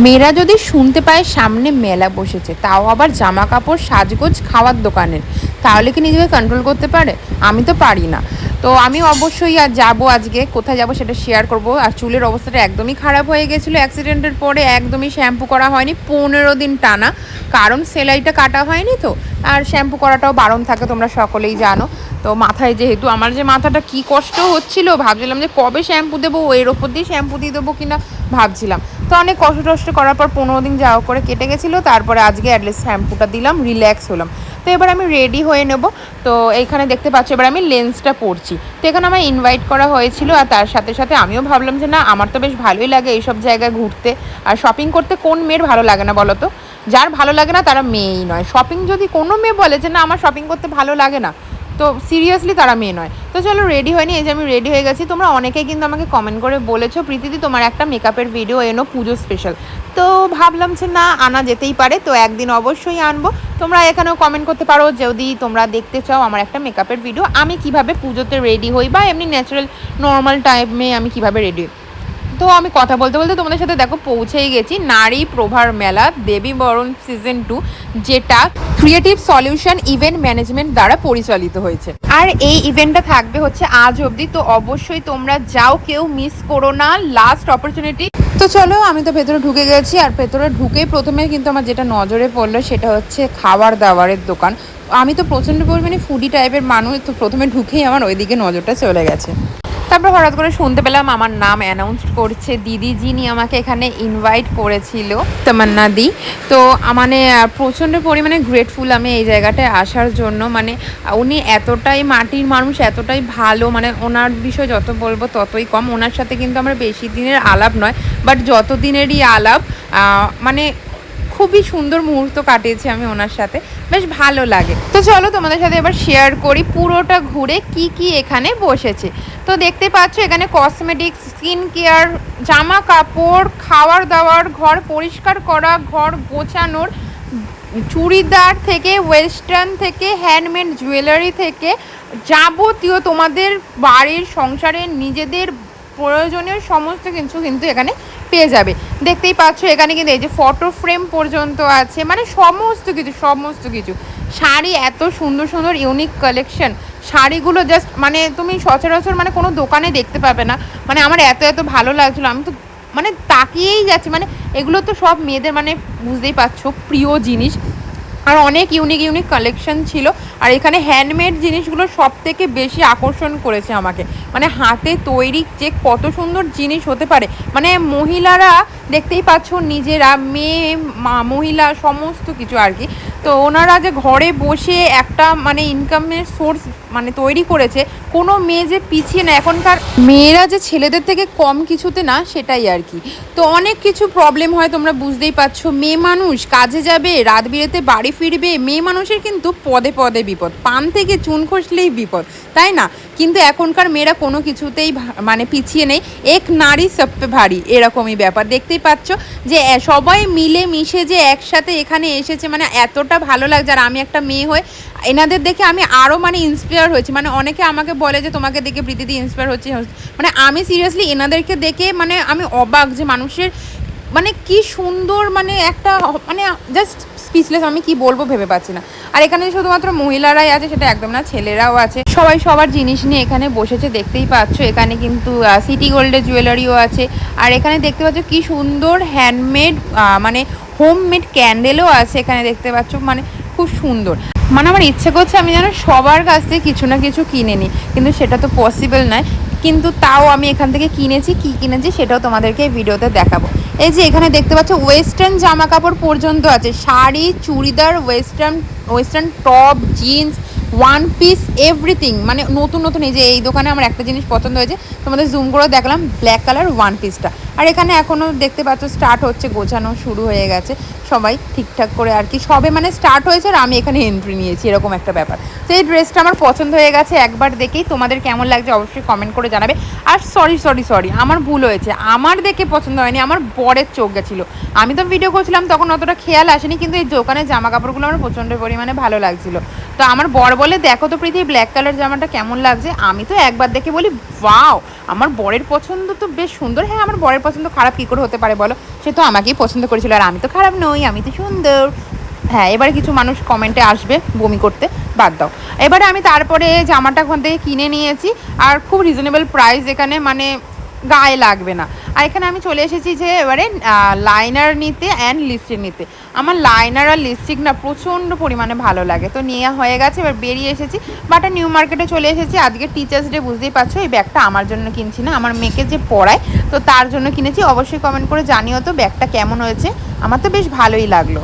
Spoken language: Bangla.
মেয়েরা যদি শুনতে পায় সামনে মেলা বসেছে, তাও আবার জামা কাপড় সাজগোজ খাওয়ার দোকানের। তাহলে কি নিজেকে কন্ট্রোল করতে পারে? আমি তো পারি না। তো আমি অবশ্যই আর যাব আজকে, কোথায় যাব সেটা শেয়ার করব। আর চুলের অবস্থাটা একদমই খারাপ হয়ে গেছিল অ্যাক্সিডেন্টের পরে, একদমই শ্যাম্পু করা হয়নি, পনেরো দিন টানা। কারণ সেলাইটা কাটা হয়নি তো, আর শ্যাম্পু করাটাও বারণ থাকে, তোমরা সকলেই জানো। তো মাথায় যেহেতু আমার যে মাথাটা কি কষ্ট হচ্ছিল, ভাবছিলাম যে কবে শ্যাম্পু দেবো এর ওপর দিয়ে শ্যাম্পু দিয়ে দেবো কিনা, ভাবছিলাম। তো অনেক কষ্ট টষ্ট করার পর পনেরো দিন যাওয়া করে কেটে গেছিল, তারপরে আজকে অ্যাটলিস্ট শ্যাম্পুটা দিলাম রিল্যাক্স হলাম। তো এবার আমি রেডি হয়ে নেব। তো এইখানে দেখতে পাচ্ছ, এবার আমি লেন্সটা পরছি। তো এখানে আমার ইনভাইট করা হয়েছিল আর তার সাথে সাথে আমিও ভাবলাম যে না, আমার তো বেশ ভালোই লাগে এইসব জায়গায় ঘুরতে। আর শপিং করতে কোন মেয়ের ভালো লাগে না বলো তো? যার ভালো লাগে না তারা মেয়েই নয়। শপিং যদি কোনো মেয়ে বলে যে না, আমার শপিং করতে ভালো লাগে না তো সিরিয়াসলি তারা মেয়ে নয়। তো চলো রেডি হয়নি, এই যে আমি রেডি হয়ে গেছি। তোমরা অনেকেই কিন্তু আমাকে কমেন্ট করে বলেছ, প্রীতিদি, তোমার একটা মেকআপের ভিডিও এনো পুজো স্পেশাল তো ভাবলাম যে না, আনা যেতেই পারে, তো একদিন অবশ্যই আনব। তোমরা এখানেও কমেন্ট করতে পারো, যদি তোমরা দেখতে চাও আমার একটা মেকআপের ভিডিও আমি কীভাবে পুজোতে রেডি হই বা এমনি ন্যাচারাল নর্মাল টাইমে আমি কীভাবে রেডি তো আমি কথা বলতে বলতে তোমাদের সাথে দেখো পৌঁছেই গেছি, নারী প্রভার মেলা, দেবী বরণ সিজন টু যেটা ক্রিয়েটিভ সলিউশন ইভেন্ট ম্যানেজমেন্ট দ্বারা পরিচালিত হয়েছে। আর এই ইভেন্টটা থাকবে হচ্ছে আজ অবধি, তো অবশ্যই তোমরা যাও, কেউ মিস করো না লাস্ট অপরচুনিটি তো চলো, আমি তো ভেতরে ঢুকে গেছি, আর ভেতরে ঢুকেই প্রথমে কিন্তু আমার যেটা নজরে পড়ল, সেটা হচ্ছে খাবার দাবারের দোকান। আমি তো প্রচণ্ড পরিমাণে ফুডি টাইপের মানুষ, তো প্রথমে ঢুকেই আমার ওইদিকে নজরটা চলে গেছে। তারপর হঠাৎ করে শুনতে পেলাম আমার নাম অ্যানাউন্স করছে দিদি যিনি আমাকে এখানে ইনভাইট করেছিল, তামান্না দি। তো মানে প্রচণ্ড পরিমাণে গ্রেটফুল আমি এই জায়গাটায় আসার জন্য। মানে উনি এতটাই মাটির মানুষ, এতটাই ভালো মানে ওনার বিষয় যত বলব ততই কম। ওনার সাথে কিন্তু আমার বেশি দিনের আলাপ নয় বাট যত দিনেরই আলাপ মানে খুবই সুন্দর মুহূর্ত কাটিয়েছি আমি ওনার সাথে। বেশ ভালো লাগে। তো চলো তোমাদের সাথে এবার শেয়ার করি পুরোটা ঘুরে কি কি এখানে বসেছে। তো দেখতে পাচ্ছ এখানে কসমেটিক স্কিন কেয়ার জামা কাপড় খাওয়ার দাওয়ার ঘর পরিষ্কার করা, ঘর গোছানোর, চুড়িদার থেকে ওয়েস্টার্ন থেকে হ্যান্ডমেড জুয়েলারি থেকে, যাবতীয় তোমাদের বাড়ির, সংসারের, নিজেদের প্রয়োজনীয় সমস্ত কিছু কিন্তু এখানে পেয়ে যাবে। দেখতেই পাচ্ছ এখানে কিন্তু এই যে ফটো ফ্রেম পর্যন্ত আছে মানে সমস্ত কিছু সমস্ত কিছু। শাড়ি এত সুন্দর সুন্দর ইউনিক কালেকশন শাড়িগুলো জাস্ট মানে তুমি সচরাচর মানে কোনো দোকানে দেখতে পাবে না। মানে আমার এত এত ভালো লাগছিল, আমি তো মানে তাকিয়েই যাচ্ছি। মানে এগুলো তো সব মেয়েদের মানে বুঝতেই পারছ, প্রিয় জিনিস। আর অনেক ইউনিক ইউনিক কালেকশন ছিল। আর এখানে হ্যান্ডমেড জিনিসগুলো সব থেকে বেশি আকর্ষণ করেছে আমাকে। মানে হাতে তৈরি যে কত সুন্দর জিনিস হতে পারে। মানে মহিলারা দেখতেই পাচ্ছ নিজেরা, মেয়ে, মা- মহিলা, সমস্ত কিছু আর কি। তো ওনারা যে ঘরে বসে একটা মানে ইনকামের সোর্স মানে তৈরি করেছে। কোনো মেয়ে যে পিছিয়ে না এখনকার মেয়েরা যে ছেলেদের থেকে কম কিছুতে না, সেটাই আর কি। তো অনেক কিছু প্রবলেম হয়, তোমরা বুঝতেই পারছ। মেয়ে মানুষ কাজে যাবে, রাত বিরেতে বাড়ি ফিরবে, মেয়ে মানুষের কিন্তু পদে পদে বিপদ। পান থেকে চুন খসলেই বিপদ, তাই না? কিন্তু এখনকার মেয়েরা কোনো কিছুতেই মানে পিছিয়ে নেই। এক নারী সপ্পে ভারী, এরকমই ব্যাপার। দেখতেই পাচ্ছ যে সবাই মিলে মিশে যে একসাথে এখানে এসেছে মানে এতটা ভালো লাগছে। আর আমি একটা মেয়ে হয়ে এনাদের দেখে আমি আরও মানে ইন্সপায়ার হয়েছি। মানে অনেকে আমাকে বলে যে, তোমাকে দেখে প্রীতিদি ইন্সপায়ার হচ্ছে। মানে আমি সিরিয়াসলি এনাদেরকে দেখে মানে আমি অবাক যে মানুষের মানে কি সুন্দর মানে একটা মানে জাস্ট স্পিচলেস আমি কি বলব ভেবে পাচ্ছি না। আর এখানে শুধুমাত্র মহিলারাই আছে, সেটা একদম না, ছেলেরাও আছে। সবাই সবার জিনিস নিয়ে এখানে বসেছে, দেখতেই পাচ্ছ। এখানে কিন্তু সিটি গোল্ডের জুয়েলারিও আছে। আর এখানে দেখতে পাচ্ছ কি সুন্দর হ্যান্ডমেড মানে হোমমেড ক্যান্ডেলও আছে এখানে দেখতে পাচ্ছ। মানে খুব সুন্দর। মানে আমার ইচ্ছে করছে আমি যেন সবার কাছ থেকে কিছু না কিছু কিনে নিই। কিন্তু সেটা তো পসিবল নয়। কিন্তু তাও আমি এখান থেকে কিনেছি, কি কিনেছি সেটাও তোমাদেরকে ভিডিওতে দেখাবো। এই যে এখানে দেখতে পাচ্ছ ওয়েস্টার্ন জামা কাপড় পর্যন্ত আছে। Sari, churidar western western top jeans one piece everything মানে নতুন নতুন, এই যে এই দোকানে আমার একটা জিনিস পছন্দ হয়েছে, তোমাদের জুম করে দেখলাম ব্ল্যাক কালার ওয়ান পিসটা আর এখানে এখনও দেখতে পাচ্ছ স্টার্ট হচ্ছে, গোছানো শুরু হয়ে গেছে। সবাই ঠিকঠাক করে আর কি, সবে মানে স্টার্ট হয়েছে আর আমি এখানে এন্ট্রি নিয়েছি, এরকম একটা ব্যাপার। তো এই ড্রেসটা আমার পছন্দ হয়ে গেছে, একবার দেখেই তোমাদের কেমন লাগছে অবশ্যই কমেন্ট করে জানাবে। আর সরি সরি সরি আমার ভুল হয়েছে, আমার দেখে পছন্দ হয়নি, আমার বরের চোখ গেছিল। আমি তো ভিডিও করছিলাম, তখন অতটা খেয়াল আসেনি, কিন্তু এই দোকানের জামা কাপড়গুলো আমার প্রচণ্ড পরিমাণে ভালো লাগছিল। তো আমার বর বলে, দেখো তো প্রীতি ব্ল্যাক কালার জামাটা কেমন লাগছে? আমি তো একবার দেখে বলি ওয়াও আমার বরের পছন্দ তো বেশ সুন্দর। হ্যাঁ আমার বরের পছন্দ, খারাপ কী করে হতে পারে বলো? সে তো আমাকেই পছন্দ করেছিল আর আমি তো খারাপ নই, আমি তো সুন্দর। হ্যাঁ এবারে কিছু মানুষ কমেন্টে আসবে বমি করতে, বাদ দাও। এবারে আমি তারপরে জামাটা ওখান থেকে কিনে নিয়েছি আর খুব রিজনেবল প্রাইস এখানে মানে গায়ে লাগবে না। আর এখানে আমি চলে এসেছি যে এবারে লাইনার নিতে অ্যান্ড লিপস্টিক নিতে। আমার লাইনার আর লিপস্টিক না প্রচণ্ড পরিমাণে ভালো লাগে। তো নিয়ে হয়ে গেছে, এবার বেরিয়ে এসেছি। বাট নিউ মার্কেটে চলে এসেছি। আজকে টিচার্স ডে বুঝতেই পারছ, এই ব্যাগটা আমার জন্য কিনছি না। আমার মেয়েকে যে পড়ায়, তো তার জন্য কিনেছি। অবশ্যই কমেন্ট করে জানিও তো ব্যাগটা কেমন হয়েছে। আমার তো বেশ ভালোই লাগল।